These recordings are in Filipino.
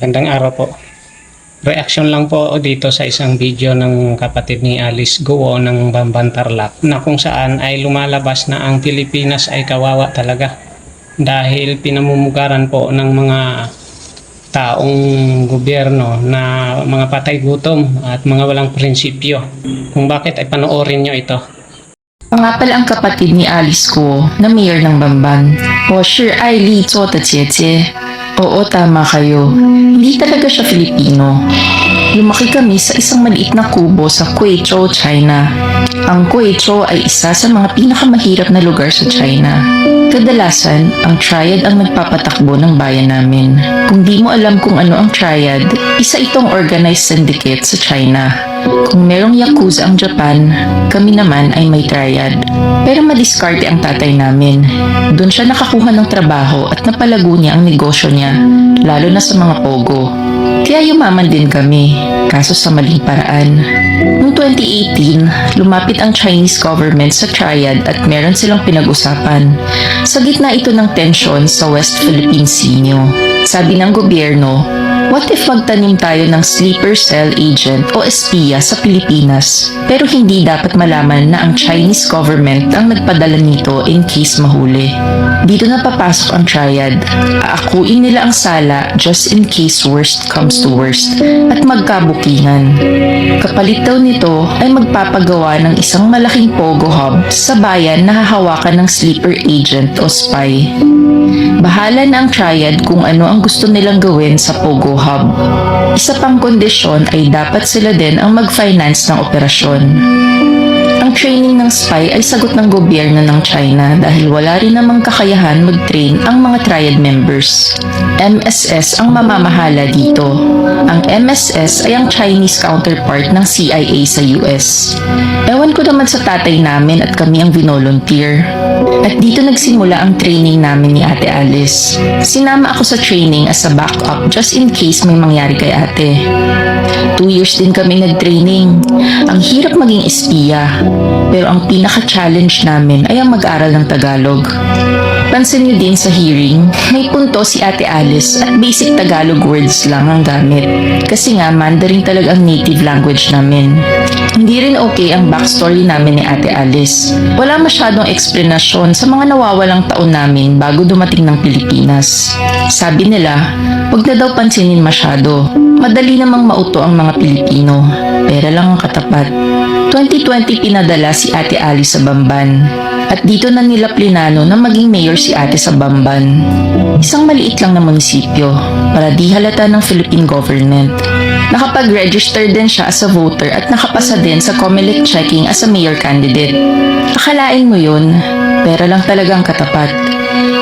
Gandang araw po. Reaction lang po dito sa isang video ng kapatid ni Alice Guo ng Bamban Tarlac na kung saan ay lumalabas na ang Pilipinas ay kawawa talaga dahil pinamumugaran po ng mga taong gobyerno na mga patay gutom at mga walang prinsipyo. Kung bakit ay panoorin nyo ito. Ako nga pala ang kapatid ni Alice ko na mayor ng Bamban. O sure ay Li Zuo de Jie Oo, tama kayo. Hindi talaga siya Filipino. Lumaki kami sa isang maliit na kubo sa Guizhou, China. Ang Guizhou ay isa sa mga pinakamahirap na lugar sa China. Kadalasan, ang triad ang nagpapatakbo ng bayan namin. Kung di mo alam kung ano ang triad, isa itong organized syndicate sa China. Kung merong Yakuza ang Japan, kami naman ay may triad. Pero madiskarte ang tatay namin. Doon siya nakakuha ng trabaho at napalago niya ang negosyo niya, lalo na sa mga pogo. Kaya yumaman din kami, kaso sa maling paraan. Noong 2018, lumapit ang Chinese government sa Triad at meron silang pinag-usapan. Sa gitna ito ng tensyon sa West Philippine Sea. Sabi ng gobyerno, What if magtanim tayo ng sleeper cell agent o espiya sa Pilipinas pero hindi dapat malaman na ang Chinese government ang nagpadala nito in case mahuli. Dito na papasok ang triad. Aakuin nila ang sala just in case worst comes to worst at magkabukingan. Kapalit daw nito ay magpapagawa ng isang malaking pogo hub sa bayan na hahawakan ng sleeper agent o spy. Bahala na ang triad kung ano ang gusto nilang gawin sa Pogo Hub. Isa pang kondisyon ay dapat sila din ang mag-finance ng operasyon. Training ng spy ay sagot ng gobyerno ng China dahil wala rin namang kakayahan mag-train ang mga triad members. MSS ang mamamahala dito. Ang MSS ay ang Chinese counterpart ng CIA sa US. Ewan ko naman sa tatay namin at kami ang vinolunteer. At dito nagsimula ang training namin ni Ate Alice. Sinama ako sa training as a backup just in case may mangyari kay ate. Two years din kami nag-training. Ang hirap maging espiya. Pero ang pinaka-challenge namin ay ang mag-aral ng Tagalog. Pansin niyo din sa hearing, may punto si Ate Alice at basic Tagalog words lang ang gamit. Kasi nga, Mandarin talaga ang native language namin. Hindi rin okay ang backstory namin ni Ate Alice. Wala masyadong eksplanasyon sa mga nawawalang taon namin bago dumating ng Pilipinas. Sabi nila, huwag na daw pansinin masyado. Madali namang mauto ang mga Pilipino. Pera lang ang katapat. 2020 pinadala si Ate Alice sa Bamban. At dito na nila plinano na maging mayor si ate sa Bamban. Isang maliit lang na munisipyo para di halata ng Philippine government. Nakapag-register din siya as a voter at nakapasa din sa Comelec checking as a mayor candidate. Akalain mo yun, pera lang talagang katapat.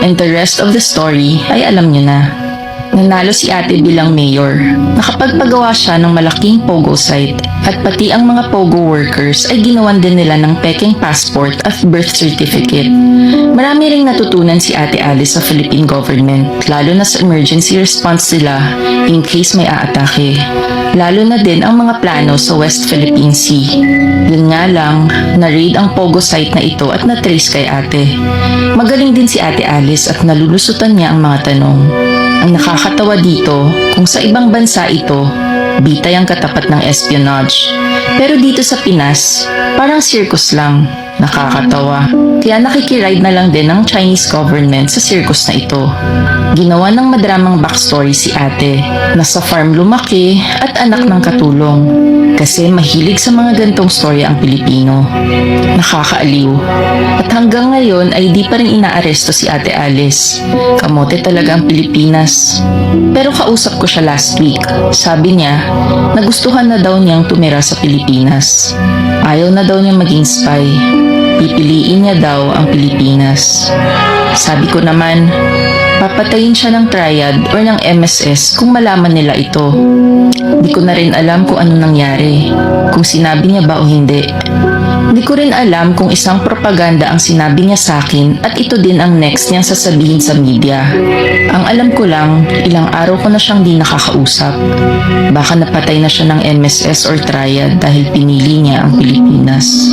And the rest of the story ay alam niyo na. Nanalo si ate bilang mayor. Nakapagpagawa siya ng malaking pogo site at pati ang mga pogo workers ay ginawan din nila ng peking passport at birth certificate. Marami ring natutunan si ate Alice sa Philippine government, lalo na sa emergency response nila in case may aatake. Lalo na din ang mga plano sa West Philippine Sea. Yun nga lang, na-raid ang pogo site na ito at na-trace kay ate. Magaling din si ate Alice at nalulusutan niya ang mga tanong. Ang nakakatawa dito, kung sa ibang bansa ito, bitay ang katapat ng espionage. Pero dito sa Pinas, parang circus lang. Nakakatawa. Kaya nakikiride na lang din ng Chinese government sa circus na ito. Ginawa ng madramang backstory si ate. Nasa farm lumaki at anak ng katulong. Kasi mahilig sa mga gantong story ang Pilipino. Nakakaaliw. At hanggang ngayon ay di pa rin inaaresto si ate Alice. Kamote talaga ang Pilipinas. Pero kausap ko siya last week. Sabi niya, nagustuhan na daw niyang tumira sa Pilipinas. Ayaw na daw niya maging spy. Pipiliin niya daw ang Pilipinas. Sabi ko naman, papatayin siya ng triad or ng MSS kung malaman nila ito. Di ko na rin alam kung ano nangyari, kung sinabi niya ba o hindi. Di ko rin alam kung isang propaganda ang sinabi niya sa akin at ito din ang next niyang sasabihin sa media. Ang alam ko lang, ilang araw ko na siyang di nakakausap. Baka napatay na siya ng MSS or triad dahil pinili niya ang Pilipinas.